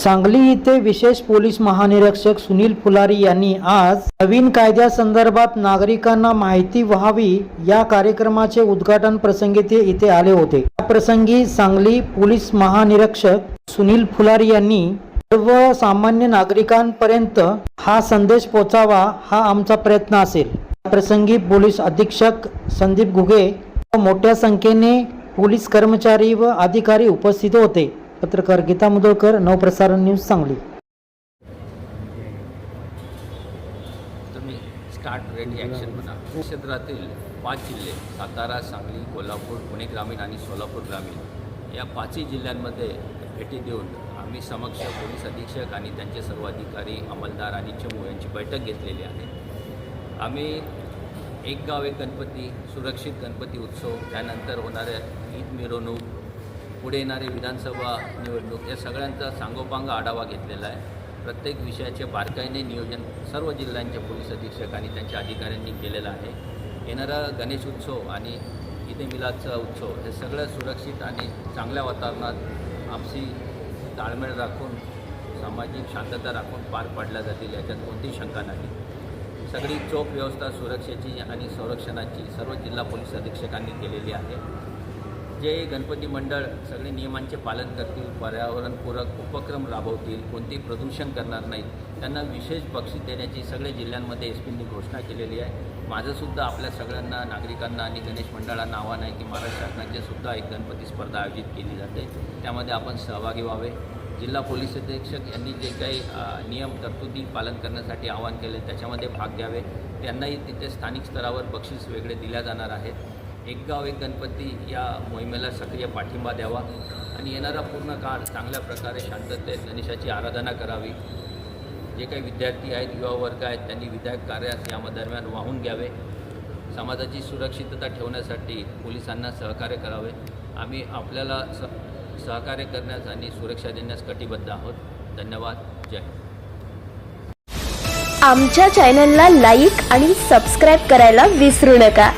सांगली येथे विशेष पोलीस महानिरीक्षक सुनील फुलारी यांनी आज नवीन कायद्यासंदर्भात नागरिकांना माहिती व्हावी या कार्यक्रमाचे उद्घाटन प्रसंगी ते इथे आले होते. या प्रसंगी सांगली पोलीस महानिरीक्षक सुनील फुलारी यांनी सर्व सामान्य नागरिकांपर्यंत हा संदेश पोचावा हा आमचा प्रयत्न असेल. या प्रसंगी पोलीस अधीक्षक संदीप घुगे व मोठ्या संख्येने पोलीस कर्मचारी व अधिकारी उपस्थित होते. पत्रकार गीता मुदळकर नवप्रसारण न्यूज सांगली. तुम्ही स्टार्ट रेडी ॲक्शन म्हणा क्षेत्रातील पाच जिल्हे सातारा सांगली कोल्हापूर पुणे ग्रामीण आणि सोलापूर ग्रामीण या पाचही जिल्ह्यांमध्ये भेटी देऊन आम्ही समक्ष पोलीस अधीक्षक आणि त्यांचे सर्व अधिकारी अंमलदार आणि चमू यांची बैठक घेतलेली आहे. आम्ही एक गाव एक गणपती सुरक्षित गणपती उत्सव त्यानंतर होणाऱ्या ईद मिरवणूक पुढे येणारे विधानसभा निवडणूक या सगळ्यांचा सांगोपांग आढावा घेतलेला आहे. प्रत्येक विषयाचे बारकाईने नियोजन सर्व जिल्ह्यांच्या पोलीस अधीक्षक आणि त्यांच्या अधिकाऱ्यांनी केलेलं आहे. येणारा गणेश उत्सव आणि ईद मिलादचा उत्सव हे सगळं सुरक्षित आणि चांगल्या वातावरणात आपसी ताळमेळ राखून सामाजिक शांतता राखून पार पाडल्या जातील याच्यात कोणतीही शंका नाही. सगळी चोख व्यवस्था सुरक्षेची आणि संरक्षणाची सर्व जिल्हा पोलीस अधीक्षकांनी केलेली आहे. जे गणपती मंडळ सगळे नियमांचे पालन करतील पर्यावरणपूरक उपक्रम राबवतील कोणतेही प्रदूषण करणार नाहीत त्यांना विशेष बक्षीस देण्याची सगळ्या जिल्ह्यांमध्ये एस पींनी घोषणा केलेली आहे. माझंसुद्धा आपल्या सगळ्यांना नागरिकांना आणि गणेश मंडळांना आव्हान आहे की महाराष्ट्र शासनाची सुद्धा एक गणपती स्पर्धा आयोजित केली जाते. त्यामध्ये आपण सहभागी व्हावे. जिल्हा पोलीस अधीक्षक यांनी जे काही नियम तरतुदी पालन करण्यासाठी आवाहन केले त्याच्यामध्ये भाग घ्यावे. त्यांनाही तिथे स्थानिक स्तरावर बक्षीस वेगळे दिल्या जाणार आहेत. एक गाव एक गणपती या मोहिमेला सक्रिय पाठिंबा द्यावा आणि येणारा पूर्ण काळ चांगल्या प्रकारे शांततेत गणेशाची आराधना करावी. जे काही विद्यार्थी आहेत युवा वर्ग आहेत त्यांनी विधायक कार्यास यामदरम्यान वाहून घ्यावे. समाजाची सुरक्षितता ठेवण्यासाठी पोलिसांना सहकार्य करावे. आम्ही आपल्याला स सहकार्य करण्यास आणि सुरक्षा देण्यास कटिबद्ध आहोत. धन्यवाद. जय आमच्या चॅनलला लाईक आणि सबस्क्राईब करायला विसरू नका.